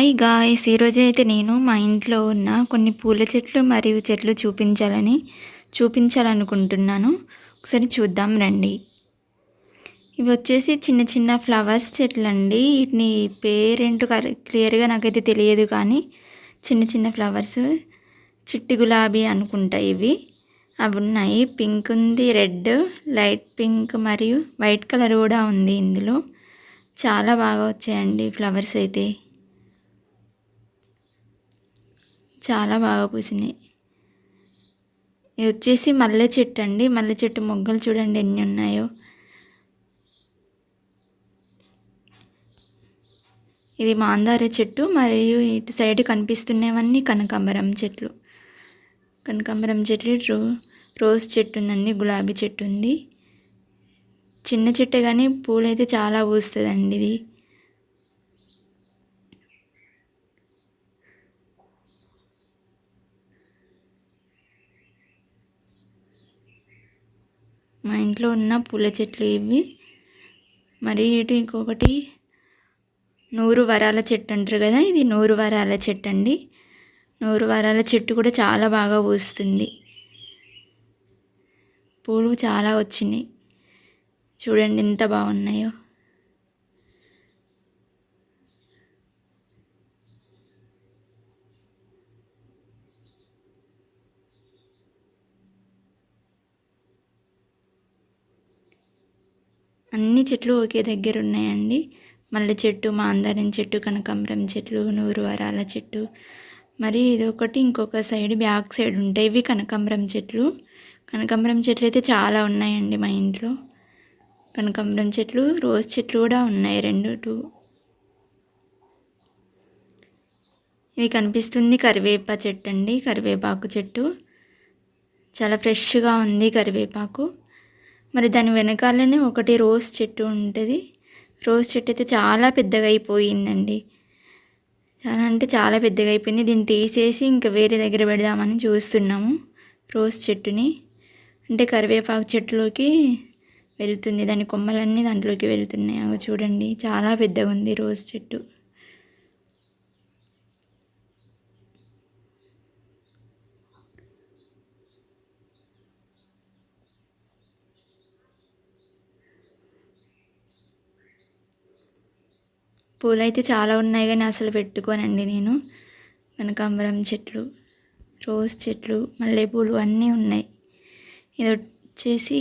Hi guys ఈరోజు అయితే నేను మా ఇంట్లో ఉన్న కొన్ని పూల చెట్లు మరియు చెట్లు చూపించాలని చూపించాలనుకుంటున్నాను. ఒకసారి చూద్దాం రండి. ఇవి వచ్చేసి చిన్న చిన్న ఫ్లవర్స్ చెట్లు అండి వీటిని పేరేంటో క్లియర్గా నాకైతే తెలియదు కానీ చిన్న చిన్న ఫ్లవర్స్ చిట్టి గులాబీ అనుకుంటా ఇవి. అవి ఉన్నాయి. పింక్ ఉంది రెడ్ లైట్ పింక్ మరియు వైట్ కలర్ కూడా ఉంది ఇందులో. చాలా బాగా వచ్చాయండి ఫ్లవర్స్ అయితే. చాలా బాగా పూసినాయి. ఇది వచ్చేసి మల్లె చెట్టు అండి. మల్లె చెట్టు మొగ్గలు చూడండి ఎన్ని ఉన్నాయో. ఇది మాందార చెట్టు మరియు ఇటు సైడ్ కనిపిస్తున్నవన్నీ కనకాంబరం చెట్లు. కనకాంబరం చెట్లు రో రోజ్ చెట్టు ఉందండి గులాబీ చెట్టు ఉంది. చిన్న చెట్టే కానీ పూలైతే చాలా పూస్తుందండి ఇది. మా ఇంట్లో ఉన్న పూల చెట్లు ఇవి. మరి ఇటు ఇంకొకటి నూరు వరాల చెట్టు అంటారు కదా ఇది నూరు వరాల చెట్టు అండి. నూరు వరాల చెట్టు కూడా చాలా బాగా పూస్తుంది. పూలు చాలా వచ్చినాయి. చూడండి ఎంత బాగున్నాయో. అన్ని చెట్లు ఒకే దగ్గర ఉన్నాయండి. మల్లె చెట్టు మాందారం చెట్టు కనకాంబరం చెట్లు నూరు వరాల చెట్టు. మరి ఇది ఒకటి ఇంకొక సైడ్ బ్యాక్ సైడ్ ఉంటాయి ఇవి కనకాంబరం చెట్లు. కనకాంబరం చెట్లు అయితే చాలా ఉన్నాయండి మా ఇంట్లో. కనకాంబరం చెట్లు రోజ్ చెట్లు కూడా ఉన్నాయి రెండు టూ. ఇది కనిపిస్తుంది కరివేపా చెట్టు అండి కరివేపాకు చెట్టు. చాలా ఫ్రెష్గా ఉంది కరివేపాకు. మరి దాని వెనకాలనే ఒకటి రోజ్ చెట్టు ఉంటుంది. రోజ్ చెట్టు అయితే చాలా పెద్దగా అయిపోయిందండి చాలా అంటే చాలా పెద్దగా అయిపోయింది దీన్ని తీసేసి ఇంకా వేరే దగ్గర పెడదామని చూస్తున్నాము రోజ్ చెట్టుని. అంటే కరివేపాకు చెట్టులోకి వెళ్తుంది. దాని కొమ్మలన్నీ దాంట్లోకి వెళ్తున్నాయి. అవి చూడండి. చాలా పెద్దగా ఉంది రోజ్ చెట్టు. పూలు అయితే చాలా ఉన్నాయి కానీ అసలు పెట్టుకోనండి నేను. కనకాంబరం చెట్లు రోజ్ చెట్లు మల్లెపూలు అన్నీ ఉన్నాయి. ఇది వచ్చేసి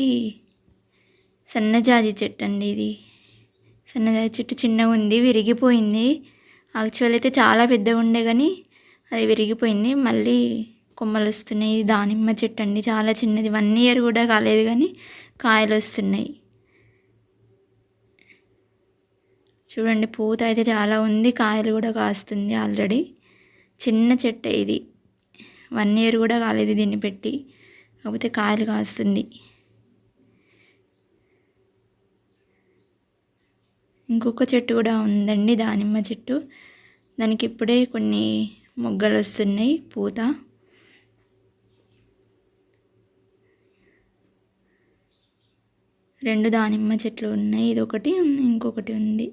సన్నజాజి చెట్టు అండి ఇది. సన్నజాజి చెట్టు చిన్నగా ఉంది విరిగిపోయింది. యాక్చువల్ అయితే చాలా పెద్దగా ఉండే కానీ అది విరిగిపోయింది. మళ్ళీ కొమ్మలు వస్తున్నాయి ఇది దానిమ్మ చెట్టు అండి చాలా చిన్నది. వన్ ఇయర్ కూడా కాలేదు కానీ కాయలు వస్తున్నాయి చూడండి పూత అయితే చాలా ఉంది. కాయలు కూడా కాస్తుంది ఆల్రెడీ. చిన్న చెట్టు ఇది. వన్ ఇయర్ కూడా కాలేదు దీన్ని పెట్టి. కాకపోతే కాయలు కాస్తుంది. ఇంకొక చెట్టు కూడా ఉందండి దానిమ్మ చెట్టు. దానికి ఇప్పుడే కొన్ని మొగ్గలు వస్తున్నాయి పూత. రెండు దానిమ్మ చెట్లు ఉన్నాయి. ఇది ఒకటి ఇంకొకటి ఉంది.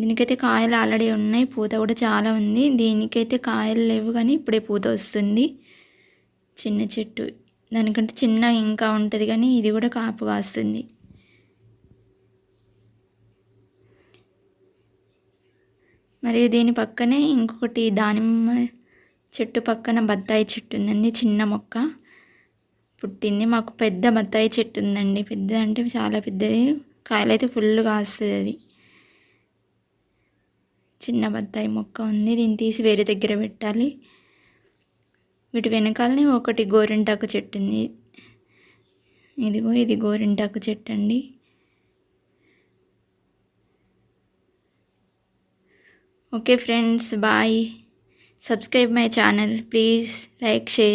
దీనికైతే కాయలు ఆల్రెడీ ఉన్నాయి. పూత కూడా చాలా ఉంది. దీనికైతే కాయలు లేవు కానీ ఇప్పుడే పూత వస్తుంది. చిన్న చెట్టు. దానికంటే చిన్న ఇంకా ఉంటుంది కానీ ఇది కూడా కాపు కాస్తుంది. మరియు దీని పక్కనే ఇంకొకటి దానిమ్మ చెట్టు పక్కన బత్తాయి చెట్టు ఉందండి. చిన్న మొక్క. పుట్టింది. మాకు పెద్ద బత్తాయి చెట్టు ఉందండి. పెద్ద అంటే చాలా పెద్దది. కాయలైతే ఫుల్ కాస్తుంది అది. చిన్న బత్తాయి మొక్క ఉంది. దీన్ని తీసి వేరే దగ్గర పెట్టాలి. వీటి వెనకాలనే ఒకటి గోరింటాకు చెట్టు ఉంది. ఇదిగో ఇది గోరింటాకు చెట్టు అండి. Okay friends bye. Subscribe my channel please. Like share.